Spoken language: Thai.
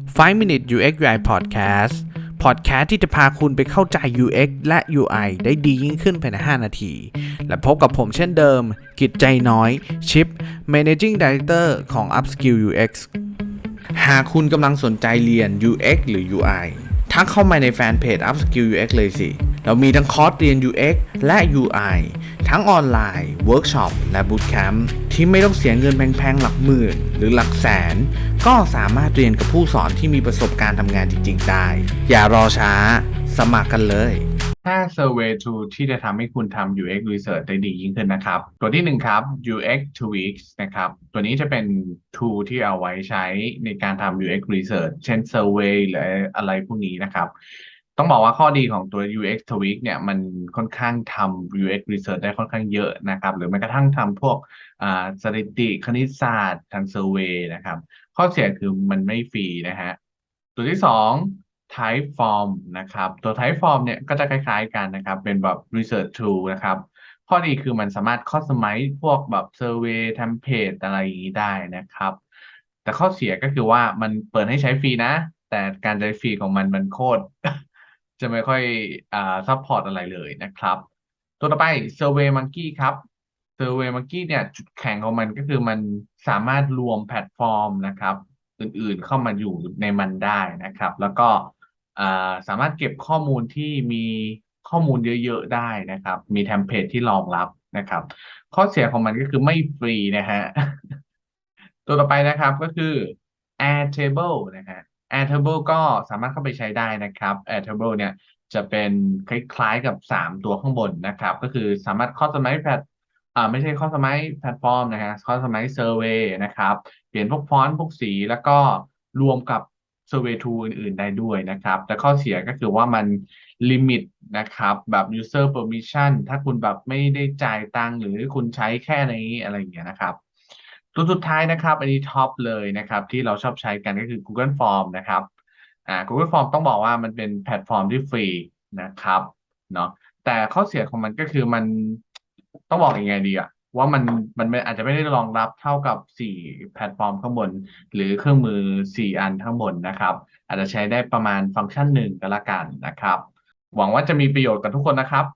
5 Minute UX UI Podcast Podcast ที่จะพาคุณไปเข้าใจ UX และ UI ได้ดียิ่งขึ้นภายใน 5 นาที และพบกับผมเช่นเดิม กิจใจน้อย ชิป Managing Director ของ Upskill UX หากคุณกำลังสนใจเรียน UX หรือ UI ทักเข้ามาในแฟนเพจ Upskill UX เลยสิ เรามีทั้งคอร์สเรียน UX และ UI ทั้งออนไลน์ เวิร์กช็อป และบูตแคมป์ ที่ไม่ต้องเสียเงินแพงๆหลักหมื่น หรือหลักแสน ก็สามารถเรียนกับผู้สอนที่มีประสบการณ์ทำงานจริงๆได้ อย่ารอช้า สมัครกันเลย5 survey tool ที่จะทำให้คุณทำ UX research ได้ดียิ่งขึ้นนะครับ ตัวที่หนึ่งครับ UX tweaks นะครับ ตัวนี้จะเป็น tool ที่เอาไว้ใช้ในการทำ UX research เช่น survey หรืออะไรพวกนี้นะครับ ต้องบอกว่าข้อดีของตัว UX tweak เนี่ยมันค่อนข้างทำ UX research ได้ค่อนข้างเยอะนะครับ หรือแม้กระทั่งทำพวกสถิติคณิตศาสตร์ทาง survey นะครับ ข้อเสียคือมันไม่ฟรีนะฮะ ตัวที่สอง type form นะครับ ตัว type form เนี่ยก็จะคล้ายๆกันนะครับ เป็นแบบ research tool นะครับ ข้อดีคือมันสามารถ customize พวกแบบ survey template อะไรอย่างนี้ได้นะครับ แต่ข้อเสียก็คือว่ามันเปิดให้ใช้ฟรีนะ แต่การใช้ฟรีของมันมันโคตร จะไม่ค่อยอ่า support อะไรเลยนะครับ ตัวต่อไป Survey Monkey ครับ Survey Monkey เนี่ยจุดแข็งของมันก็คือมันสามารถรวมแพลตฟอร์มนะครับ อื่นๆเข้ามาอยู่ในมันได้นะครับ แล้วก็สามารถเก็บข้อมูลที่มีข้อมูลเยอะๆได้นะครับ มีเทมเพลตที่รองรับนะครับ ข้อเสียของมันก็คือไม่ฟรีนะฮะ ตัวต่อไปนะครับก็คือ Airtable นะฮะ Airtable ก็สามารถเข้าไปใช้ได้นะครับ Airtable เนี่ยจะเป็นคล้ายๆกับ 3 ตัวข้างบนนะครับ ก็คือสามารถ customize แพลตอ่าไม่ใช่ customize แพลตฟอร์มนะฮะ customize survey นะครับ เปลี่ยนพวกฟอนต์พวกสีแล้วก็รวมกับ survey tool อื่นๆ ได้ด้วยนะครับ แต่ข้อเสียก็คือว่ามันลิมิตนะครับแบบ user permission ถ้าคุณแบบไม่ได้จ่ายตังค์หรือคุณใช้แค่ในอะไรอย่างเงี้ยนะครับ ตัวสุดท้ายนะครับ อันนี้ท็อปเลยนะครับ ที่เราชอบใช้กันก็คือ Google Form นะครับอ่า Google Form ต้องบอกว่ามันเป็นแพลตฟอร์มที่ฟรีนะครับเนาะแต่ข้อเสียของมันก็คือมันต้องบอกยังไงดีอะว่ามันมันอาจจะไม่ได้รองรับเท่ากับ 4 แพลตฟอร์มข้างบน หรือเครื่องมือ 4 อันข้างบนนะครับ อาจจะใช้ได้ประมาณฟังก์ชันหนึ่งก็แล้วกันนะครับ หวังว่าจะมีประโยชน์กับทุกคนนะครับ